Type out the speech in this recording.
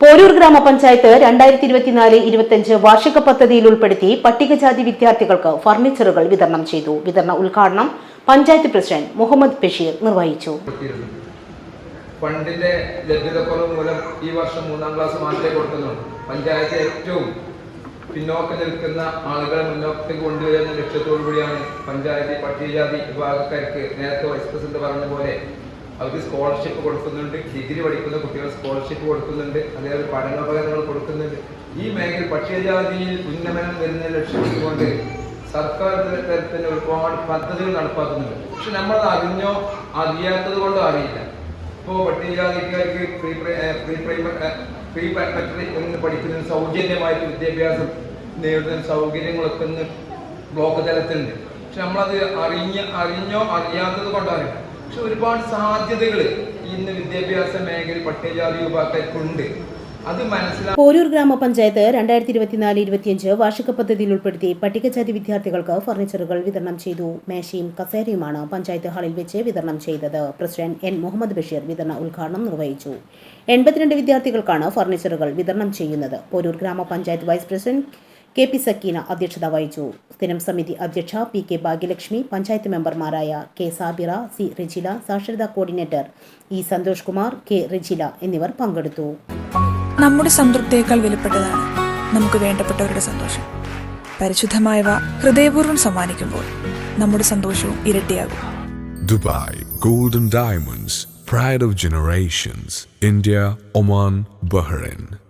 പോരൂർ ഗ്രാമപഞ്ചായത്ത് രണ്ടായിരത്തി ഇരുപത്തിനാല് ഇരുപത്തിയഞ്ച് വാർഷിക പദ്ധതിയിൽ ഉൾപ്പെടുത്തി പട്ടികജാതി വിദ്യാർത്ഥികൾക്ക് ഫർണിച്ചറുകൾ വിതരണം ചെയ്തു. വിതരണ ഉദ്ഘാടനം പഞ്ചായത്ത് പ്രസിഡന്റ് മുഹമ്മദ് ബഷീർ നിർവഹിച്ചു. ഫണ്ടിന്റെ ലഭ്യതക്കുറവ് മൂലം ഈ വർഷം മൂന്നാം ക്ലാസ് മാത്രമേ കൊടുക്കുന്നുള്ളൂ. പഞ്ചായത്ത് ഏറ്റവും പിന്നോക്കം നിൽക്കുന്ന ആളുകളെ മുന്നോട്ടേക്ക് കൊണ്ടുവരുന്ന ലക്ഷ്യത്തോടു കൂടിയാണ് പഞ്ചായത്ത് പട്ടികജാതി വിഭാഗക്കാർക്ക് നേരത്തെ വൈസ് പ്രസിഡന്റ് പറഞ്ഞ പോലെ അവർക്ക് സ്കോളർഷിപ്പ് കൊടുക്കുന്നുണ്ട്. ഡിഗ്രി പഠിക്കുന്ന കുട്ടികൾ സ്കോളർഷിപ്പ് കൊടുക്കുന്നുണ്ട്. അതേപോലെ പഠനോപകരണങ്ങൾ കൊടുക്കുന്നുണ്ട്. ഈ മേഖല പട്ടികജാതിയിൽ ഉന്നമനം വരുന്ന ലക്ഷ്യമിട്ടുകൊണ്ട് സർക്കാർ തലത്തിൽ ഒരുപാട് പദ്ധതികൾ നടപ്പാക്കുന്നുണ്ട്. പക്ഷെ നമ്മൾ അറിഞ്ഞോ അറിയാത്തത് കൊണ്ടോ അറിയില്ല. ഇപ്പോൾ പട്ടികജാതിക്കാർക്ക് പ്രീ പ്രൈ- പ്രൈമറി പ്രീ പ്രൈമറി എന്ന് പഠിക്കുന്നതിന് സൗജന്യമായിട്ട് വിദ്യാഭ്യാസം നേടുന്ന സൗകര്യങ്ങളൊക്കെ ബ്ലോക്ക് തലത്തിലുണ്ട്. പക്ഷെ നമ്മളത് അറിഞ്ഞ അറിഞ്ഞോ അറിയാത്തത് കൊണ്ടോ അറിയില്ല. പക്ഷെ ഒരുപാട് സാധ്യതകൾ ഇന്ന് വിദ്യാഭ്യാസ മേഖലയിൽ പട്ടികജാതി മനസ്സിലാക്കി പോരൂർ ഗ്രാമപഞ്ചായത്ത് രണ്ടായിരത്തി ഇരുപത്തിനാല് ഇരുപത്തിയഞ്ച് വാർഷിക പദ്ധതിയിൽ ഉൾപ്പെടുത്തി പട്ടികജാതി വിദ്യാർത്ഥികൾക്ക് ഫർണിച്ചറുകൾ വിതരണം ചെയ്തു. മേശയും കസേരയുമാണ് പഞ്ചായത്ത് ഹാളിൽ വെച്ച് വിതരണം ചെയ്തത്. പ്രസിഡന്റ് എൻ മുഹമ്മദ് ബഷീർ വിതരണ ഉദ്ഘാടനം നിർവഹിച്ചു. എൺപത്തിരണ്ട് വിദ്യാർത്ഥികൾക്കാണ് ഫർണിച്ചറുകൾ വിതരണം ചെയ്യുന്നത്. Porur grama panchayat vice president K P Sakeena അധ്യക്ഷത വഹിച്ചു. സ്ഥിരം സമിതി അധ്യക്ഷ പി കെ ഭാഗ്യലക്ഷ്മി പഞ്ചായത്ത് മെമ്പർമാരായ കെ സാബിറ സി റിജില സാക്ഷരതാ coordinator E Santhosh Kumar K Rijila എന്നിവർ പങ്കെടുത്തു. നമ്മുടെ സംതൃപ്തിയേക്കാൾ വിലപ്പെട്ടതാണ് നമുക്ക് വേണ്ടപ്പെട്ടവരുടെ സന്തോഷം. പരിശുദ്ധമായവ ഹൃദയപൂർവം സമ്മാനിക്കുമ്പോൾ നമ്മുടെ സന്തോഷവും ഇരട്ടിയാകും. Dubai golden diamonds pride of generations India Oman Bahrain.